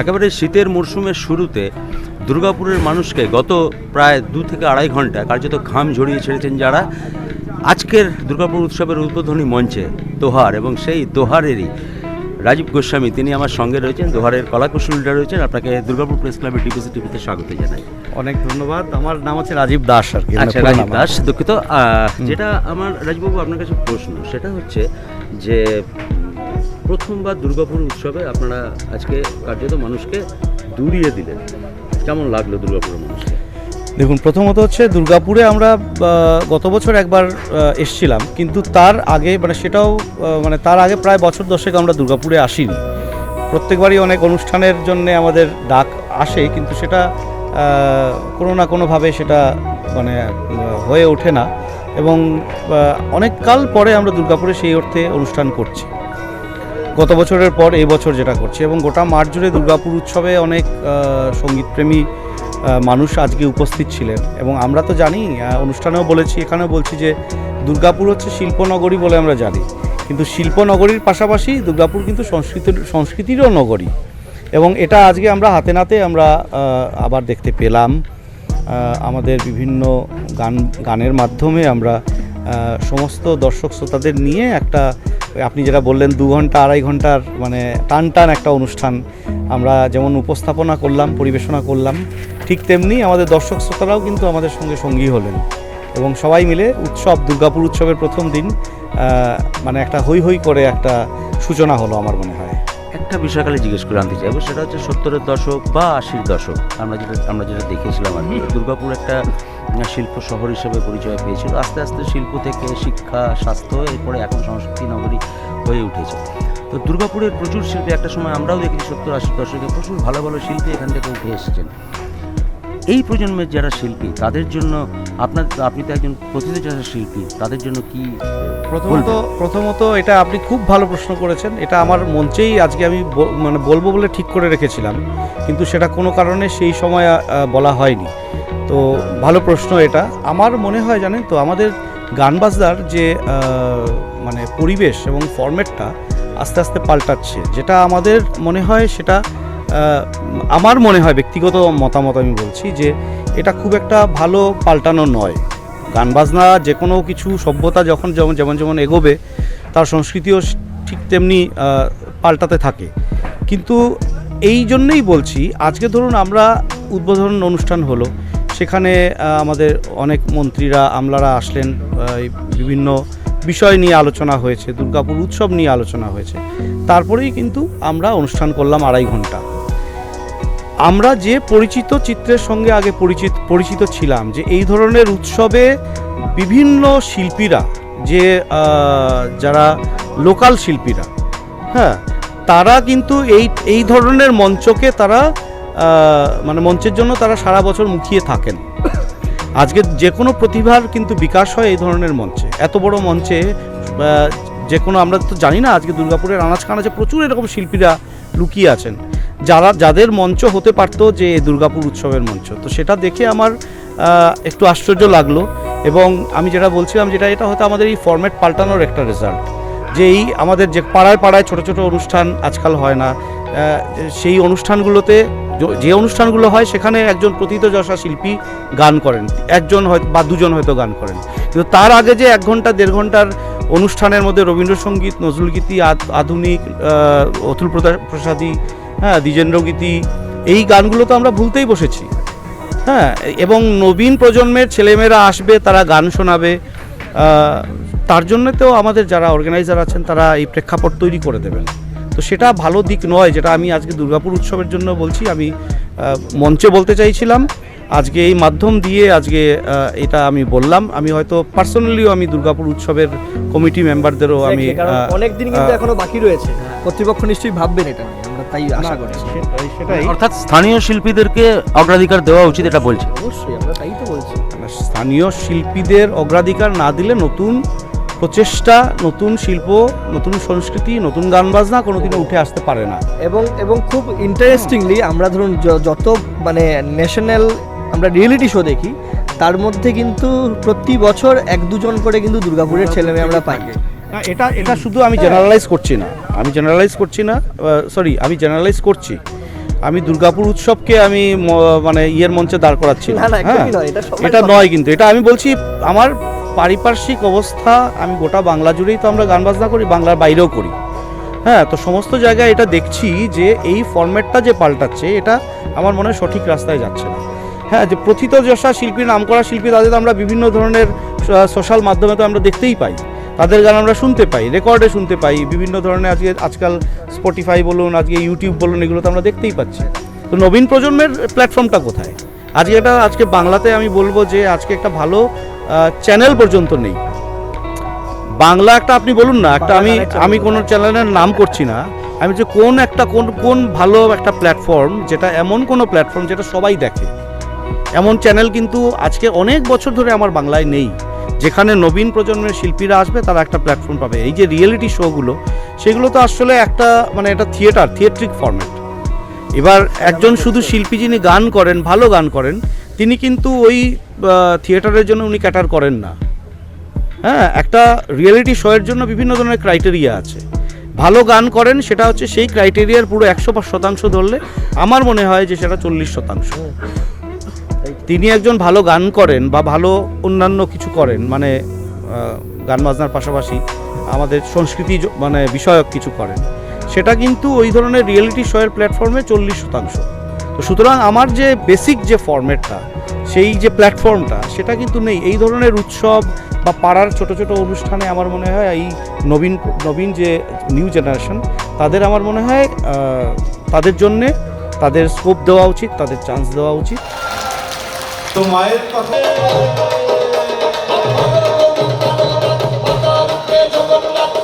একেবারে শীতের মরশুমের শুরুতে দুর্গাপুরের মানুষকে গত প্রায় দু থেকে আড়াই ঘণ্টা কার্যত ঘাম ঝরিয়ে ছেড়েছেন যারা। আজকের দুর্গাপুর উৎসবের উদ্বোধনী মঞ্চে দোহার এবং সেই দোহারেরই রাজীব গোস্বামী, তিনি আমার সঙ্গে রয়েছেন। দোহারের কলাকুশলীরা রয়েছেন। আপনাকে দুর্গাপুর প্রেস ক্লাবের ডিবিসি টিভিতে স্বাগত জানাই। অনেক ধন্যবাদ। আমার নাম হচ্ছে রাজীব দাস আর কি আচ্ছা রাজীব দাস দুঃখিত। যেটা আমার রাজবাবু আপনার কাছে প্রশ্ন সেটা হচ্ছে যে প্রথমবার দুর্গাপুর উৎসবে আপনারা আজকে কার্যত মানুষকে দূরিয়ে দিলেন। কেমন লাগল দুর্গাপুরের মানুষকে? দেখুন প্রথমত হচ্ছে দুর্গাপুরে আমরা গত বছর একবার এসছিলাম কিন্তু তার আগে মানে সেটাও মানে তার আগে প্রায় বছর দশেক আমরা দুর্গাপুরে আসিনি। প্রত্যেকবারই অনেক অনুষ্ঠানের জন্য আমাদের ডাক আসে কিন্তু সেটা কোনো না কোনোভাবে সেটা মানে হয়ে ওঠে না। এবং অনেক কাল পরে আমরা দুর্গাপুরে সেই অর্থে অনুষ্ঠান করছি। গত বছরের পর এই বছর যেটা করছি এবং গোটা মাঠ জুড়ে দুর্গাপুর উৎসবে অনেক সঙ্গীতপ্রেমী মানুষ আজকে উপস্থিত ছিলেন। এবং আমরা তো জানি অনুষ্ঠানেও বলেছি, এখানেও বলছি যে দুর্গাপুর হচ্ছে শিল্পনগরী বলে আমরা জানি। কিন্তু শিল্পনগরীর পাশাপাশি দুর্গাপুর কিন্তু সংস্কৃতির, সংস্কৃতিরও নগরী। এবং এটা আজকে আমরা হাতে নাতে আমরা আবার দেখতে পেলাম। আমাদের বিভিন্ন গান, গানের মাধ্যমে আমরা সমস্ত দর্শক শ্রোতাদের নিয়ে একটা, আপনি যেটা বললেন, দু ঘণ্টা, আড়াই ঘণ্টার মানে টান টান একটা অনুষ্ঠান আমরা যেমন উপস্থাপনা করলাম, পরিবেশনা করলাম, ঠিক তেমনি আমাদের দর্শক শ্রোতারাও কিন্তু আমাদের সঙ্গে সঙ্গী হলেন। এবং সবাই মিলে উৎসব, দুর্গাপুর উৎসবের প্রথম দিন মানে একটা হই হই করে একটা সূচনা হলো আমার মনে হয়। একটা বিষয় খালি জিজ্ঞেস করে আনতে চাইব সেটা হচ্ছে সত্তরের দশক বা আশির দশক। আমরা যেটা আমরা যেটা দেখেছিলাম আর কি দুর্গাপুর একটা শিল্প শহর হিসেবে পরিচয় পেয়েছিল। আস্তে আস্তে শিল্প থেকে শিক্ষা স্বাস্থ্য এরপরে এখন সংস্কৃতি নগরী হয়ে উঠেছে। তো দুর্গাপুরের প্রচুর শিল্পী একটা সময় আমরাও দেখেছি সত্তর আশির দশকে প্রচুর ভালো ভালো শিল্পী এখান থেকে উঠে এসেছেন। এই প্রজন্মের যারা শিল্পী তাদের জন্য আপনার আপনি তো একজন প্রতিনিধি শিল্পী তাদের জন্য কি প্রথমত প্রথমত এটা আপনি খুব ভালো প্রশ্ন করেছেন। এটা আমার মঞ্চেই আজকে আমি মানে বলব বলে ঠিক করে রেখেছিলাম। কিন্তু সেটা কোনো কারণে সেই সময় বলা হয়নি। তো ভালো প্রশ্ন এটা। আমার মনে হয় জানেন তো আমাদের গান বাজনার যে মানে পরিবেশ এবং ফরম্যাটটা আস্তে আস্তে পাল্টাচ্ছে। যেটা আমাদের মনে হয় সেটা আমার মনে হয়, ব্যক্তিগত মতামত আমি বলছি যে এটা খুব একটা ভালো পাল্টানো নয়। গান বাজনা যে কোনো কিছু, সভ্যতা যখন যেমন যেমন যেমন এগোবে, তার সংস্কৃতিও ঠিক তেমনি পাল্টাতে থাকে। কিন্তু এই জন্যেই বলছি, আজকে ধরুন আমরা উদ্বোধন অনুষ্ঠান হলো, সেখানে আমাদের অনেক মন্ত্রীরা, আমলারা আসলেন বিভিন্ন বিষয় নিয়ে আলোচনা হয়েছে, দুর্গাপুর উৎসব নিয়ে আলোচনা হয়েছে। তারপরেই কিন্তু আমরা অনুষ্ঠান করলাম আড়াই ঘণ্টা। আমরা যে পরিচিত চিত্রের সঙ্গে আগে পরিচিত পরিচিত ছিলাম, যে এই ধরনের উৎসবে বিভিন্ন শিল্পীরা, যে যারা লোকাল শিল্পীরা হ্যাঁ তারা কিন্তু এই এই ধরনের মঞ্চকে তারা মানে মঞ্চের জন্য তারা সারা বছর মুখিয়ে থাকেন। আজকে যে কোনো প্রতিভার কিন্তু বিকাশ হয় এই ধরনের মঞ্চে। এত বড় মঞ্চে যে কোনো আমরা তো জানি না, আজকে দুর্গাপুরের আনাজ কানাচে প্রচুর এরকম শিল্পীরা লুকিয়ে আছেন। যারা, যাদের মঞ্চ হতে পারতো যে দুর্গাপুর উৎসবের মঞ্চ। তো সেটা দেখে আমার একটু আশ্চর্য লাগল এবং আমি যেটা বলছিলাম যেটা, এটা হয়তো আমাদের এই ফরম্যাট পাল্টানোর একটা রেজাল্ট যে এই আমাদের যে পাড়ায় পাড়ায় ছোট ছোট অনুষ্ঠান আজকাল হয় না। সেই অনুষ্ঠানগুলোতে, যে অনুষ্ঠানগুলো হয় সেখানে একজন প্রথিতযশা শিল্পী গান করেন। একজন হয়তো বা দুজন হয়তো গান করেন। কিন্তু তার আগে যে এক ঘণ্টা, দেড় ঘণ্টার অনুষ্ঠানের মধ্যে রবীন্দ্রসঙ্গীত, নজরুলগীতি, আধ- আধুনিক অতুল প্রসাদী হ্যাঁ দ্বিজেন্দ্র গীতি, এই গানগুলো তো আমরা ভুলতেই বসেছি। হ্যাঁ এবং নবীন প্রজন্মের ছেলেমেয়েরা আসবে, তারা গান শোনাবে তার জন্য তো আমাদের যারা অর্গানাইজার আছেন, তারা এই প্রেক্ষাপট তৈরি করে দেবেন। তো সেটা ভালো দিক নয়, যেটা আমি আজকে দুর্গাপুর উৎসবের জন্য বলছি, আমি মঞ্চে বলতে চাইছিলাম। আজকে এই মাধ্যম দিয়ে আজকে এটা আমি বললাম। আমি হয়তো পার্সোনালিও আমি দুর্গাপুর উৎসবের কমিটি মেম্বারদেরও আমি আহ, কিন্তু এখনও বাকি রয়েছে। কর্তৃপক্ষ নিশ্চয়ই ভাববেন এটা আমরা তাই আশা করছি। সেটাই। সেটাই অর্থাৎ স্থানীয় শিল্পীদেরকে অগ্রাধিকার দেওয়া উচিত এটা বলছে। অবশ্যই আমরা তাই তো বলছি। মানে স্থানীয় শিল্পীদের অগ্রাধিকার না দিলে নতুন প্রচেষ্টা নতুন শিল্প নতুন সংস্কৃতি নতুন গান বাজনা কোনোদিনও উঠে আসতে পারে না। এবং এবং খুব ইন্টারেস্টিংলি আমরা ধরুন য- যত মানে ন্যাশনাল আমরা রিয়েলিটি শো দেখি তার মধ্যে কিন্তু প্রতি বছর এক দুজন করে কিন্তু দুর্গাপুরের ছেলে মেয়ে আমরা পাই। না এটা এটা শুধু আমি জেনারেলাইজ করছি না। আমি জেনারেলাইজ করছি না সরি আমি জেনারেলাইজ করছি। আমি দুর্গাপুর উৎসবকে আমি মানে ইয়ের মঞ্চে দাঁড় করাচ্ছি না, নয়, এটা। নয় কিন্তু এটা আমি বলছি আমার পারিপার্শ্বিক অবস্থা আমি গোটা বাংলা জুড়েই তো আমরা গান বাজনা করি বাংলার বাইরেও করি। হ্যাঁ তো সমস্ত জায়গায় এটা দেখছি যে এই ফরম্যাটটা যে পাল্টাচ্ছে এটা আমার মনে হয় সঠিক রাস্তায় যাচ্ছে না। হ্যাঁ যে প্রথিত যশা শিল্পী নামকরা শিল্পী তাদের তো আমরা বিভিন্ন ধরনের সোশ্যাল মাধ্যমে তো আমরা দেখতেই পাই। তাদের গান আমরা শুনতে পাই রেকর্ডে শুনতে পাই বিভিন্ন ধরনের আজকে আজকাল স্পটিফাই বলুন আজকে ইউটিউব বলুন এগুলো তো আমরা দেখতেই পাচ্ছি। তো নবীন প্রজন্মের প্ল্যাটফর্মটা কোথায়? আজকে এটা আজকে বাংলাতে আমি বলব যে আজকে একটা ভালো চ্যানেল পর্যন্ত নেই। বাংলা একটা আপনি বলুন না একটা আমি আমি কোনো চ্যানেলের নাম করছি না। আমি যে কোন একটা কোন কোন ভালো একটা প্ল্যাটফর্ম যেটা এমন কোনো প্ল্যাটফর্ম যেটা সবাই দেখে। এমন চ্যানেল কিন্তু আজকে অনেক বছর ধরে আমার বাংলায় নেই, যেখানে নবীন প্রজন্মের শিল্পীরা আসবে, তারা একটা প্ল্যাটফর্ম পাবে। এই যে রিয়েলিটি শোগুলো সেগুলো তো আসলে একটা মানে এটা থিয়েটার থিয়েট্রিক ফরম্যাট এবার একজন শুধু শিল্পী যিনি গান করেন, ভালো গান করেন, তিনি কিন্তু ওই থিয়েটারের জন্য উনি ক্যাটার করেন না। হ্যাঁ একটা রিয়েলিটি শোয়ের জন্য বিভিন্ন ধরনের ক্রাইটেরিয়া আছে। ভালো গান করেন, সেটা হচ্ছে সেই ক্রাইটেরিয়ার পুরো একশো পাঁচ শতাংশ ধরলে আমার মনে হয় যে সেটা চল্লিশ শতাংশ। তিনি একজন ভালো গান করেন বা ভালো অন্যান্য কিছু করেন মানে গান বাজনার পাশাপাশি আমাদের সংস্কৃতি মানে বিষয়ক কিছু করেন। সেটা কিন্তু ওই ধরনের রিয়েলিটি শোয়ের প্ল্যাটফর্মে চল্লিশ শতাংশ। তো সুতরাং আমার যে বেসিক যে ফরম্যাটটা সেই যে প্ল্যাটফর্মটা সেটা কিন্তু নেই। এই ধরনের উৎসব বা পাড়ার ছোট ছোট অনুষ্ঠানে আমার মনে হয় এই নবীন নবীন যে নিউ জেনারেশন তাদের আমার মনে হয় তাদের জন্যে তাদের স্কোপ দেওয়া উচিত, তাদের চান্স দেওয়া উচিত। তো মায়ের কথা। জগন্নাথ